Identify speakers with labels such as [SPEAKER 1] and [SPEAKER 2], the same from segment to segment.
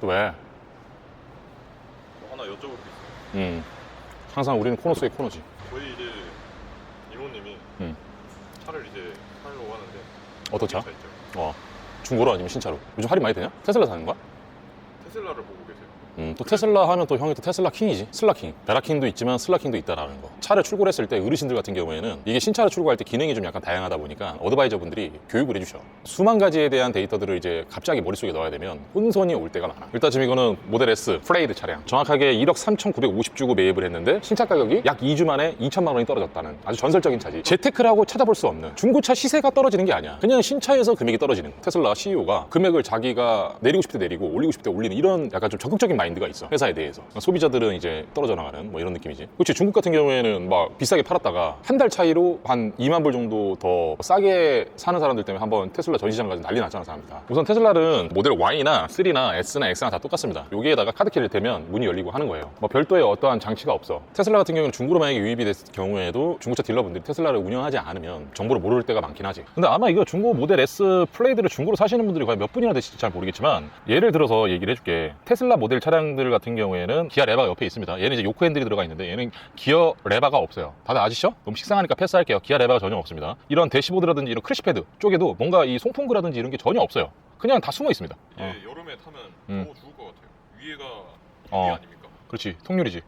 [SPEAKER 1] 또 왜?
[SPEAKER 2] 뭐 하나 여쭤볼 게 있어요.
[SPEAKER 1] 음. 항상 우리는 코너 속의 코너지.
[SPEAKER 2] 저희 이제 이모님이
[SPEAKER 1] 음.
[SPEAKER 2] 차를 이제 사려고 하는데
[SPEAKER 1] 어떤 차?
[SPEAKER 2] 차 있죠.
[SPEAKER 1] 어. 중고로 아니면 신차로? 요즘 할인 많이 되냐? 테슬라 사는 거야?
[SPEAKER 2] 테슬라를 보고 계세요.
[SPEAKER 1] 음, 또 테슬라 하면 또 형이 또 테슬라 킹이지. 슬라 킹. 베라 킹도 있지만 슬라 킹도 있다라는 거. 차를 출고를 했을 때 어르신들 같은 경우에는 이게 신차를 출고할 때 기능이 좀 약간 다양하다 보니까 어드바이저 분들이 교육을 해주셔. 수만 가지에 대한 데이터들을 이제 갑자기 머릿속에 넣어야 되면 혼선이 올 때가 많아. 일단 지금 이거는 모델 S 프레이드 차량. 정확하게 1억 3,950 주고 매입을 했는데 신차 가격이 약 2주 만에 2천만 원이 떨어졌다는 아주 전설적인 차지. 재테크라고 찾아볼 수 없는 중고차 시세가 떨어지는 게 아니야. 그냥 신차에서 금액이 떨어지는 거. 테슬라 CEO가 금액을 자기가 내리고 싶을 때 내리고 올리고 싶을 때 올리는 이런 약간 좀 적극적인 마인드가 있어. 회사에 대해서. 소비자들은 이제 떨어져 나가는 뭐 이런 느낌이지. 그렇지. 중국 같은 경우에는 막 비싸게 팔았다가 한 달 차이로 한 2만 불 정도 더 싸게 사는 사람들 때문에 한번 테슬라 전시장 가서 난리 났잖아, 사람들. 우선 테슬라는 모델 Y나 3나 S나 X나 다 똑같습니다. 여기에다가 카드키를 대면 문이 열리고 하는 거예요. 뭐 별도의 어떠한 장치가 없어. 테슬라 같은 경우는 중고로 만약에 유입이 됐을 경우에도 중고차 딜러분들이 테슬라를 운영하지 않으면 정보를 모를 때가 많긴 하지. 근데 아마 이거 중고 모델 S 플레이드를 중고로 사시는 분들이 과연 몇 분이나 되실지 잘 모르겠지만 예를 들어서 얘기를 해줄게. 테슬라 모델 차량들 같은 경우에는 기아 레바가 옆에 있습니다. 얘는 이제 요크 핸들이 들어가 있는데 얘는 기어 레바 가 없어요. 다들 아시죠? 너무 식상하니까 패스할게요. 기아 레바가 전혀 없습니다. 이런 대시보드라든지 이런 크래시패드 쪽에도 뭔가 이 송풍구라든지 이런 게 전혀 없어요. 그냥 다 숨어 있습니다.
[SPEAKER 2] 이게
[SPEAKER 1] 어.
[SPEAKER 2] 여름에 타면
[SPEAKER 1] 음.
[SPEAKER 2] 더워 죽을 것 같아요. 위에가
[SPEAKER 1] 어.
[SPEAKER 2] 위 아닙니까?
[SPEAKER 1] 그렇지 통률이지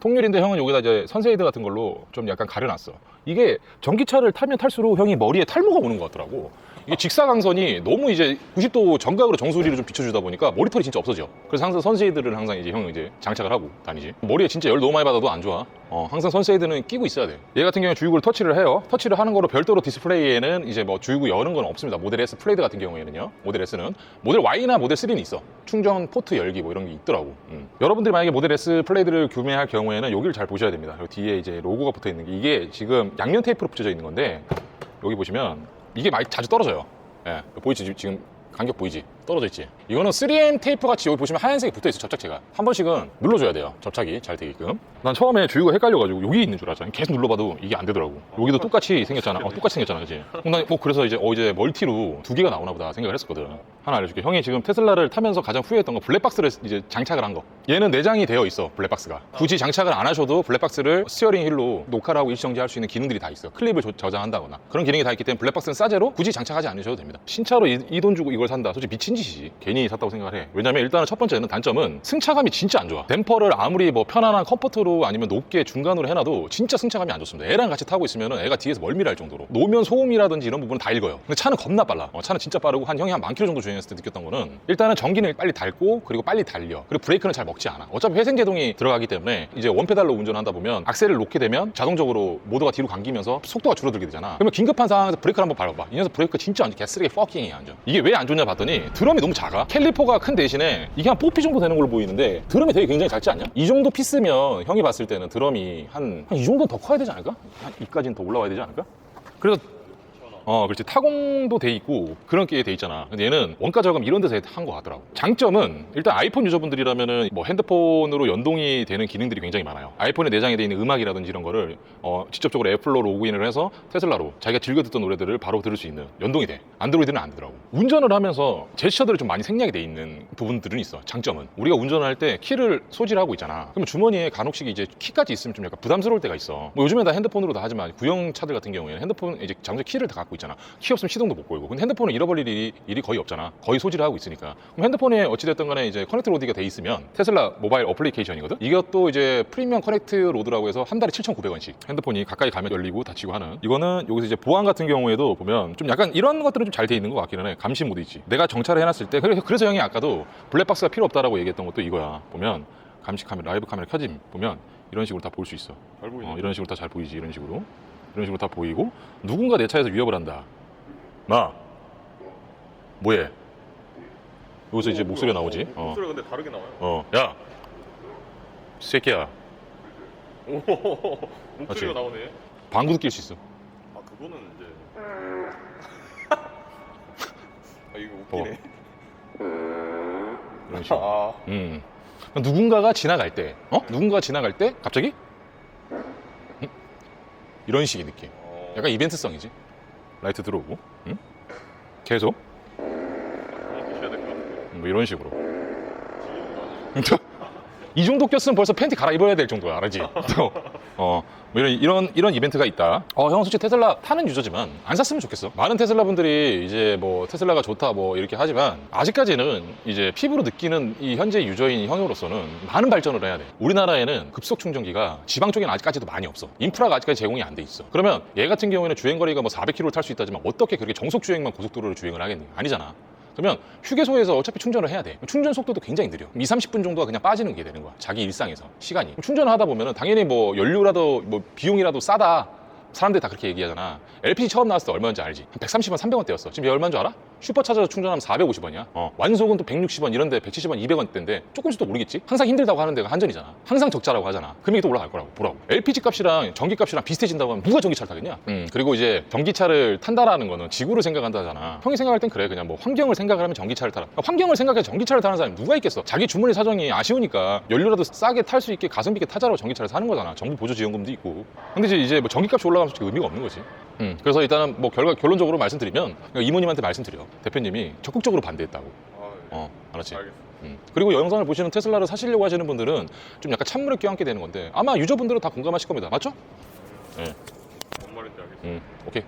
[SPEAKER 1] 통률인데 형은 여기다 이제 선세이드 같은 걸로 좀 약간 가려놨어 이게 전기차를 타면 탈수록 형이 머리에 탈모가 오는 것 같더라고 이게 직사광선이 너무 이제 90도 정각으로 정수리를 좀 비춰주다 보니까 머리털이 진짜 없어져. 그래서 항상 선세이드를 항상 이제 형은 이제 장착을 하고 다니지. 머리에 진짜 열 너무 많이 받아도 안 좋아. 어, 항상 선세이드는 끼고 있어야 돼 얘 같은 경우에 주유구를 터치를 해요. 터치를 하는 거로 별도로 디스플레이에는 이제 뭐 주유구 여는 건 없습니다. 모델 S 플레이드 같은 경우에는요. 모델 S는. 모델 Y나 모델 3는 있어. 충전 포트 열기 뭐 이런 게 있더라고. 음. 여러분들이 만약에 모델 S 플레이드를 구매할 경우에는 여기를 잘 보셔야 됩니다. 여기 뒤에 이제 로고가 붙어 있는 게 이게 지금 양면 테이프로 붙여져 있는 건데 여기 보시면 이게 많이 자주 떨어져요 예, 보이지 지- 지금 간격 보이지? 떨어져 있지? 이거는 3M 테이프 같이 여기 보시면 하얀색이 붙어 있어 접착제가. 한 번씩은 눌러줘야 돼요 접착이 잘 되게끔. 난 처음에 주유가 헷갈려가지고 여기 있는 줄 알았잖아. 계속 눌러봐도 이게 안 되더라고. 여기도 똑같이 생겼잖아. 어, 똑같이 생겼잖아 그지? 난뭐 그래서 이제 어 이제 멀티로 두 개가 나오나 보다 생각을 했었거든. 하나 알려줄게. 형이 지금 테슬라를 타면서 가장 후회했던 거 블랙박스를 이제 장착을 한 거. 얘는 내장이 되어 있어 블랙박스가. 굳이 장착을 안 하셔도 블랙박스를 스티어링 휠로 녹화를 하고 일시정지할 수 있는 기능들이 다 있어. 클립을 조- 저장한다거나. 그런 기능이 다 있기 때문에 블랙박스는 싸제로 굳이 장착하지 않으셔도 됩니다. 신차로 이 돈 주고 이걸 산다. 솔직히 미친 짓이지 괜히 샀다고 생각을 해. 왜냐면 일단은 첫 번째는 단점은 승차감이 진짜 안 좋아. 댐퍼를 아무리 뭐 편안한 컴포트로 아니면 높게 중간으로 해놔도 진짜 승차감이 안 좋습니다. 애랑 같이 타고 있으면 애가 뒤에서 멀미할 정도로. 노면 소음이라든지 이런 부분은 다 읽어요. 근데 차는 겁나 빨라. 어, 차는 진짜 빠르고 한 형이 한 만 킬로 정도 주행했을 때 느꼈던 거는 일단은 전기는 빨리 닳고 그리고 빨리 달려. 그리고 브레이크는 잘 먹지 않아. 어차피 회생제동이 들어가기 때문에 이제 원페달로 운전하다 보면 악셀을 놓게 되면 자동적으로 모두가 뒤로 감기면서 속도가 줄어들게 되잖아. 그러면 긴급한 상황에서 브레이크를 한번 밟아봐. 이 녀석 브레이크 진짜 완전 개쓰레기 퍼킹이야 완전. 이게 왜 안 좋냐 봤더니 드럼이 너무 작아 캘리퍼가 큰 대신에 이게 한 뽀피 정도 되는 걸로 보이는데 드럼이 되게 굉장히 작지 않냐? 이 정도 피스면 형이 봤을 때는 드럼이 한 이 정도 더 커야 되지 않을까? 한 이까지는 더 올라와야 되지 않을까? 그래서 어, 그렇지. 타공도 돼 있고 그런 게 돼 있잖아. 근데 얘는 원가 저감 이런 데서 한 거 같더라고. 장점은 일단 아이폰 유저분들이라면은 뭐 핸드폰으로 연동이 되는 기능들이 굉장히 많아요. 아이폰에 내장이 돼 있는 음악이라든지 이런 거를 어, 직접적으로 애플로 로그인을 해서 테슬라로 자기가 즐겨 듣던 노래들을 바로 들을 수 있는 연동이 돼. 안드로이드는 안 되더라고. 운전을 하면서 제스처들이 좀 많이 생략이 돼 있는 부분들은 있어. 장점은 우리가 운전을 할때 키를 소지하고 있잖아. 그러면 주머니에 간혹씩 이제 키까지 있으면 좀 약간 부담스러울 때가 있어. 뭐 요즘에 다 핸드폰으로 다 하지만 구형 차들 같은 경우에는 핸드폰 이제 자동차 키를 다 갖고 있잖아. 키 없으면 시동도 못 걸고. 근데 핸드폰을 잃어버릴 일이, 일이 거의 없잖아. 거의 소지를 하고 있으니까. 그럼 핸드폰에 어찌됐든 간에 이제 커넥트 로드가 돼 있으면 테슬라 모바일 어플리케이션이거든? 이것도 이제 프리미엄 커넥트 로드라고 해서 한 달에 7,900원씩 핸드폰이 가까이 가면 열리고 닫히고 하는 이거는 여기서 이제 보안 같은 경우에도 보면 좀 약간 이런 것들은 좀 잘 돼 있는 것 같기는 해. 감시 모드 있지. 내가 정차를 해놨을 때 그래서, 형이 아까도 블랙박스가 필요 없다라고 얘기했던 것도 이거야. 보면 감시 카메라, 라이브 카메라 켜짐 보면 이런 식으로 다 볼 수 있어. 어, 이런 식으로 다 잘 보이지 이런 식으로 이런 식으로 다 보이고 누군가 내 차에서 위협을 한다 나 뭐해 여기서 이제 목소리가 나오지 어.
[SPEAKER 2] 목소리가 근데 다르게 나와요.
[SPEAKER 1] 어, 야, 이 새끼야,
[SPEAKER 2] 오, 목소리가
[SPEAKER 1] 맞지?
[SPEAKER 2] 나오네.
[SPEAKER 1] 방구도 낄 수 있어.
[SPEAKER 2] 아 그거는 이제. 아 이거 웃기네.
[SPEAKER 1] 이런 식으로.
[SPEAKER 2] 아
[SPEAKER 1] 음. 누군가가 지나갈 때, 어? 누군가가 지나갈 때 갑자기 음? 이런 식의 느낌.
[SPEAKER 2] 어,
[SPEAKER 1] 약간 이벤트성이지. 라이트 들어오고, 응? 계속. 뭐 이런 식으로. 이 정도 꼈으면 벌써 팬티 갈아입어야 될 정도야, 알지? 또, 어, 뭐 이런, 이런, 이런 이벤트가 있다. 어, 형, 솔직히 테슬라 타는 유저지만 안 샀으면 좋겠어. 많은 테슬라 분들이 이제 뭐 테슬라가 좋다 뭐 이렇게 하지만 아직까지는 이제 피부로 느끼는 이 현재 유저인 형으로서는 많은 발전을 해야 돼. 우리나라에는 급속 충전기가 지방 쪽에는 아직까지도 많이 없어. 인프라가 아직까지 제공이 안 돼 있어. 그러면 얘 같은 경우에는 주행 거리가 뭐 400km를 탈 수 있다지만 어떻게 그렇게 정속 주행만 고속도로를 주행을 하겠니? 아니잖아. 그러면 휴게소에서 어차피 충전을 해야 돼. 충전 속도도 굉장히 느려. 2, 30분 정도가 그냥 빠지는 게 되는 거야. 자기 일상에서 시간이. 충전을 하다 보면은 당연히 뭐 연료라도 뭐 비용이라도 싸다. 사람들이 다 그렇게 얘기하잖아. LPG 처음 나왔을 때 얼마인지 알지? 한 130원, 300원대였어. 지금 얘 얼마인 줄 알아? 슈퍼차저에서 충전하면 450원이야. 어. 완속은 또 160원 이런데 170원, 200원대인데 조금씩 또 모르겠지? 항상 힘들다고 하는 데가 한전이잖아. 항상 적자라고 하잖아. 금액이 또 올라갈 거라고. 보라고. LPG 값이랑 전기 값이랑 비슷해진다고 하면 누가 전기차를 타겠냐? 음, 그리고 이제 전기차를 탄다라는 거는 지구를 생각한다잖아. 형이 생각할 땐 그래. 그냥 뭐 환경을 생각을 하면 전기차를 타라. 그러니까 환경을 생각해 전기차를 타는 사람이 누가 있겠어? 자기 주머니 사정이 아쉬우니까 연료라도 싸게 탈 수 있게 가성비 있게 타자로 전기차를 사는 거잖아. 정부 보조 지원금도 있고. 근데 이제 뭐 전기값이 올라 가면 솔직히 의미가 없는 거지. 음, 그래서 일단은 뭐 결과 결론적으로 말씀드리면 그러니까 이모님한테 말씀드려. 대표님이 적극적으로 반대했다고.
[SPEAKER 2] 아, 예.
[SPEAKER 1] 어, 알았지?
[SPEAKER 2] 알겠습니다.
[SPEAKER 1] 음. 그리고 영상을 보시는 테슬라를 사시려고 하시는 분들은 좀 약간 찬물에 껴안게 되는 건데 아마 유저분들은 다 공감하실 겁니다. 맞죠?
[SPEAKER 2] 뭔 말인지 알겠습니다.
[SPEAKER 1] 음, 오케이.